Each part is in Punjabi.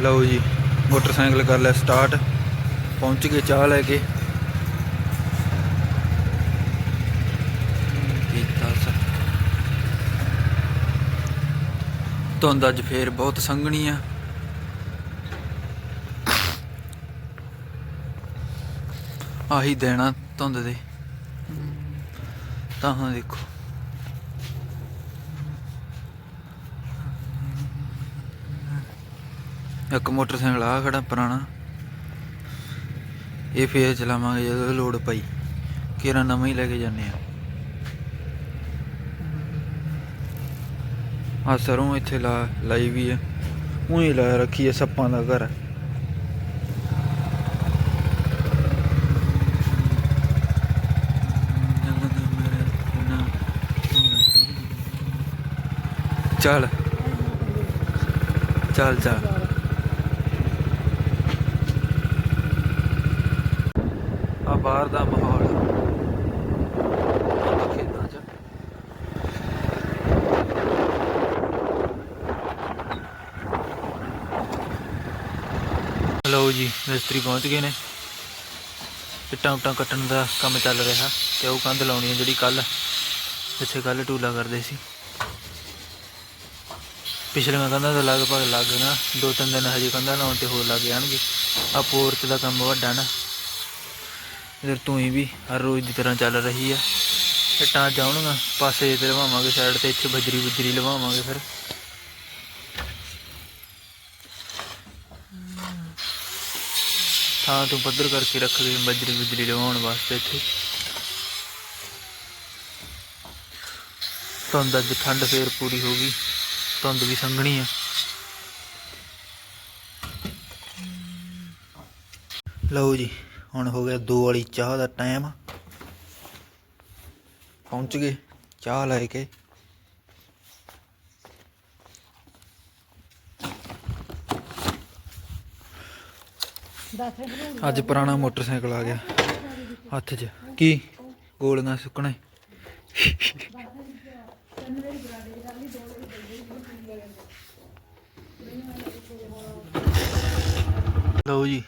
ਲਓ ਜੀ, ਮੋਟਰਸਾਈਕਲ ਕਰ ਲਿਆ ਸਟਾਰਟ ਪਹੁੰਚ ਗਏ ਚਾਹ ਲੈ ਕੇ। ਧੁੰਦ ਅੱਜ ਫੇਰ ਬਹੁਤ ਸੰਘਣੀ ਆ। ਆਹੀ ਦੇਣਾ ਧੁੰਦ ਦੇ। ਤਾਂ ਹਾਂ ਦੇਖੋ। ਇੱਕ ਮੋਟਰਸਾਈਕਲ ਆ ਖੜਾ ਪੁਰਾਣਾ। ਇਹ ਫੇਰ ਚਲਾਵਾਂਗੇ ਜਦੋਂ ਲੋਡ ਪਈ ਕਿਹੜਾ ਨਵਾਂ ਹੀ ਲੈ ਕੇ ਜਾਂਦੇ ਆ। ਆ ਸਰੋਂ ਇੱਥੇ ਲਾ, ਲਾਈ ਵੀ ਆ। ਉਹੀ ਲਾ ਰੱਖੀ ਹੈ ਸੱਪਾਂ ਦਾ ਘਰ। ਚੱਲ। ਚੱਲ ਚੱਲ। ਆ ਬਾਹਰ ਦਾ ਮਾਹੌਲ। ਆ ਖੇਤਾਂ 'ਚ। ਲਓ ਜੀ, ਮਿਸਤਰੀ ਪਹੁੰਚ ਗਏ ਨੇ। ਇੱਟਾਂ ਉੱਟਾਂ ਕੱਟਣ ਦਾ ਕੰਮ ਚੱਲ ਰਿਹਾ ਤੇ ਉਹ ਕੰਧ ਲਾਉਣੀ ਹੈ ਜਿਹੜੀ ਕੱਲ ਇੱਥੇ ਕੱਲ ਟੂਲਾ ਕਰਦੇ ਸੀ। ਪਿਛਲੀਆਂ ਕੰਧਾਂ ਦਾ ਲਗਭਗ ਲੱਗ ਗਈਆਂ ਦੋ ਤਿੰਨ ਦਿਨ ਹਜੇ ਕੰਧਾਂ ਲਾਉਣ ਤੇ ਹੋਰ ਲੱਗ ਜਾਣਗੇ। ਆ ਪੋਰਚ ਦਾ ਕੰਮ ਵੱਡਾ ਨਾ। ਇਧਰ ਤੂੰ ਵੀ ਹਰ ਰੋਜ਼ ਦੀ ਤਰ੍ਹਾਂ ਚੱਲ ਰਹੀ ਆ। ਇੱਟਾਂ ਜਾਉਣਗਾ ਪਾਸੇ ਤੇ ਲਵਾਵਾਂਗੇ ਸਾਈਡ ਤੇ, ਇੱਥੇ ਬਜਰੀ ਬੁਜਰੀ ਲਵਾਵਾਂਗੇ ਫਿਰ। ਥਾਂ ਤੋਂ ਪੱਧਰ ਕਰਕੇ ਰੱਖ ਗਏ ਬਜਰੀ ਬੁਜਰੀ ਲਵਾਉਣ ਵਾਸਤੇ ਇੱਥੇ। ਧੁੰਦ ਅੱਜ ਠੰਡ ਫੇਰ ਪੂਰੀ ਹੋ ਗਈ, ਧੁੰਦ ਵੀ ਸੰਘਣੀ ਆ। ਲਓ ਜੀ ਹੁਣ ਹੋ ਗਿਆ ਦੋ ਵਾਲੀ ਚਾਹ ਦਾ ਟਾਈਮ। ਪਹੁੰਚ ਗਏ, ਚਾਹ ਲੈ ਕੇ। ਅੱਜ ਪੁਰਾਣਾ ਮੋਟਰਸਾਈਕਲ ਆ ਗਿਆ, ਹੱਥ 'ਚ। ਕੀ? ਗੋਲੀਆਂ ਸੁੱਕਣੇ। ਲਓ ਜੀ।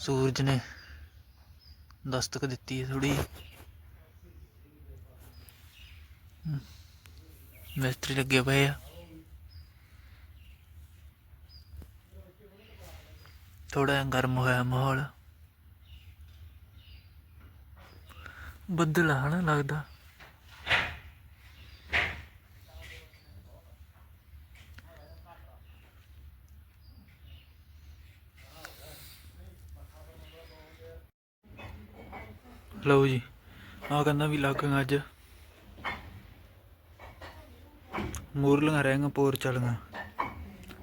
ਸੂਰਜ ਨੇ ਦਸਤਕ ਦਿੱਤੀ ਹੈ ਥੋੜੀ ਮਿਸਤਰੀ ਲੱਗੇ ਪਏ ਆ। ਥੋੜਾ ਜਿਹਾ ਗਰਮ ਹੋਇਆ ਮਾਹੌਲ। ਬੱਦਲ ਆ ਲੱਗਦਾ। ਲਓ ਜੀ ਆ ਕਹਿੰਦਾ ਵੀ ਲੱਗਾਂਗਾ ਅੱਜ। ਮੂਰਲੀਆਂ ਰਹਿ ਗਈਆਂ, ਪੋਰ ਚੱਲੀਆਂ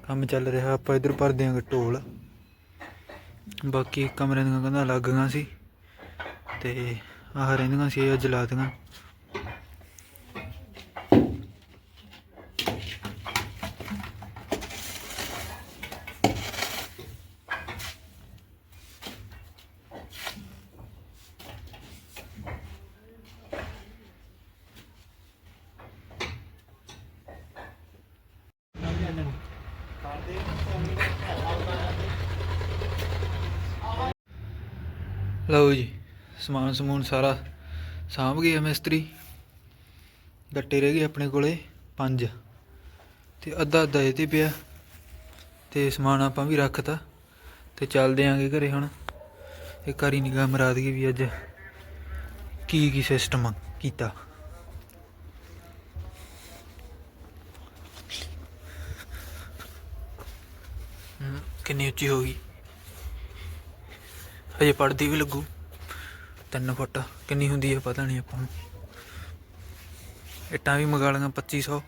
ਕੰਮ ਚੱਲ ਰਿਹਾ, ਆਪਾਂ ਇਧਰ ਭਰ ਦਿਆਂਗੇ ਢੋਲ। ਬਾਕੀ ਕਮਰੇ ਦੀਆਂ ਕਹਿੰਦਾ ਲੱਗ ਸੀ। ਤੇ ਆਹ ਰਹਿੰਦੀਆਂ ਸੀ ਅੱਜ ਲਾ ਲਓ ਜੀ, ਸਮਾਨ ਸਮੂਨ ਸਾਰਾ ਸਾਂਭ ਗਿਆ ਮਿਸਤਰੀ। ਗੱਟੇ ਰਹਿ ਗਏ ਆਪਣੇ ਕੋਲੇ, ਪੰਜ। ਤੇ ਅੱਧਾ ਅੱਧਾ ਇਹ ਤੇ ਪਿਆ। ਤੇ ਸਮਾਨ ਆਪਾਂ ਵੀ ਰੱਖਤਾ। ਤੇ ਚੱਲਦੇ ਆਂਗੇ ਘਰੇ ਹੁਣ। ਇਹ ਕਰੀ ਨਿਗਾਹ ਮਰਾਦ ਗਈ ਵੀ ਅੱਜ ਕੀ ਕੀ ਸਿਸਟਮ ਕੀਤਾ। ਕਿੰਨੀ ਉੱਚੀ ਹੋ ਗਈ। ਹਜੇ ਪੜਦੀ ਵੀ ਲੱਗੂ। ਤਿੰਨ ਫੁੱਟ ਕਿੰਨੀ ਹੁੰਦੀ ਹੈ ਪਤਾ ਨਹੀਂ ਆਪਾਂ ਨੂੰ। ਇੱਟਾਂ ਵੀ ਮੰਗਾ ਲਈਆਂ 2500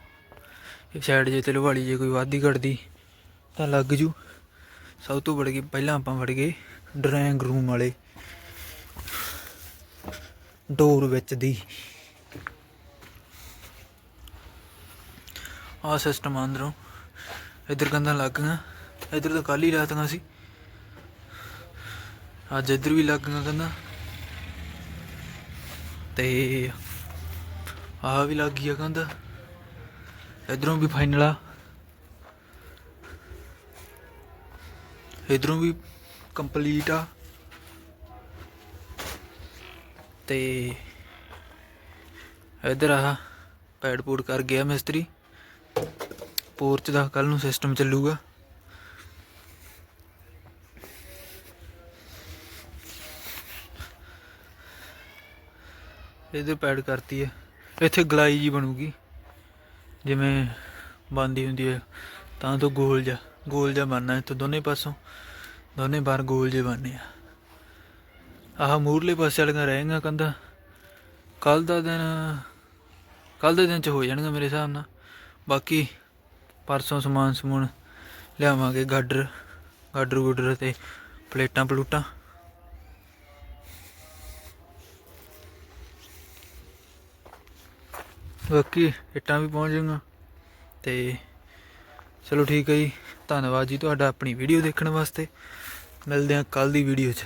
ਇਹ ਸਾਈਡ ਜੇ ਤੇ ਲਵਾਲੀ ਜੇ ਕੋਈ ਵਾਧੀ ਘਟਦੀ, ਤਾਂ ਲੱਗ ਜੂ। ਸਭ ਤੋਂ ਵੜ ਗਈ ਪਹਿਲਾਂ ਆਪਾਂ ਵੜ ਗਏ ਡਰਾਇੰਗ ਰੂਮ ਵਾਲੇ। ਡੋਰ ਵਿੱਚ ਦੀ। ਆ ਸਿਸਟਮ ਅੰਦਰੋਂ। ਇਧਰ ਕੰਧਾਂ ਲੱਗ ਗਈਆਂ। ਇਧਰ ਤਾਂ ਕੱਲ ਹੀ ਰਾਤਾਂ ਸੀ। ਅੱਜ ਇੱਧਰ ਵੀ ਲੱਗ ਗਈਆਂ ਕੰਧਾਂ ਤੇ ਆਹ ਵੀ ਲੱਗ ਗਈ ਆ ਕੰਧ ਇਧਰੋਂ ਵੀ ਫਾਈਨਲ ਆ। ਇਧਰੋਂ ਵੀ ਕੰਪਲੀਟ ਆ। ਤੇ ਇਧਰ ਆ ਪੈਡ ਪੂਡ ਕਰ ਗਿਆ ਮਿਸਤਰੀ। ਪੋਰਚ ਦਾ ਕੱਲ ਨੂੰ ਸਿਸਟਮ ਚੱਲੂਗਾ। ਇਹਦੇ ਪੈਡ ਕਰਤੀ ਹੈ। ਇੱਥੇ ਗਲਾਈ ਜੀ ਬਣੂਗੀ। ਜਿਵੇਂ ਬੰਦੀ ਹੁੰਦੀ ਹੈ। ਤਾਂ ਤੋਂ ਗੋਲ ਜਾ ਗੋਲ ਜਾ ਬਣਨਾ ਇੱਥੇ ਦੋਨੇ ਪਾਸੋਂ। ਦੋਨੇ ਬਾਰ ਗੋਲ ਜੇ ਬਣਨੇ ਆ। ਆਹ ਮੂਰਲੇ ਪਾਸੇ ਵਾਲੀਆਂ ਰਹਿਣਗੀਆਂ ਕੰਧਾਂ। ਕੱਲ ਦਾ ਦਿਨ ਕੱਲ ਦੇ ਦਿਨ ਚ ਹੋ ਜਾਣਗੇ ਮੇਰੇ ਹਿਸਾਬ ਨਾਲ। ਬਾਕੀ ਪਰਸੋਂ ਸਮਾਨ ਸਮੂਨ ਲਿਆਵਾਂਗੇ, ਗਾਡਰ ਗਾਡਰ ਗੁਡਰ ਤੇ ਪਲੇਟਾਂ ਪਲੂਟਾਂ ਬਾਕੀ ਇੱਟਾਂ ਵੀ ਪਹੁੰਚ ਜਾਊਗਾ। ਤੇ ਚਲੋ ਠੀਕ ਹੈ ਜੀ, ਧੰਨਵਾਦ ਜੀ ਤੁਹਾਡਾ ਆਪਣੀ ਵੀਡੀਓ ਦੇਖਣ ਵਾਸਤੇ। ਮਿਲਦੇ ਹਾਂ ਕੱਲ ਦੀ ਵੀਡੀਓ 'ਚ।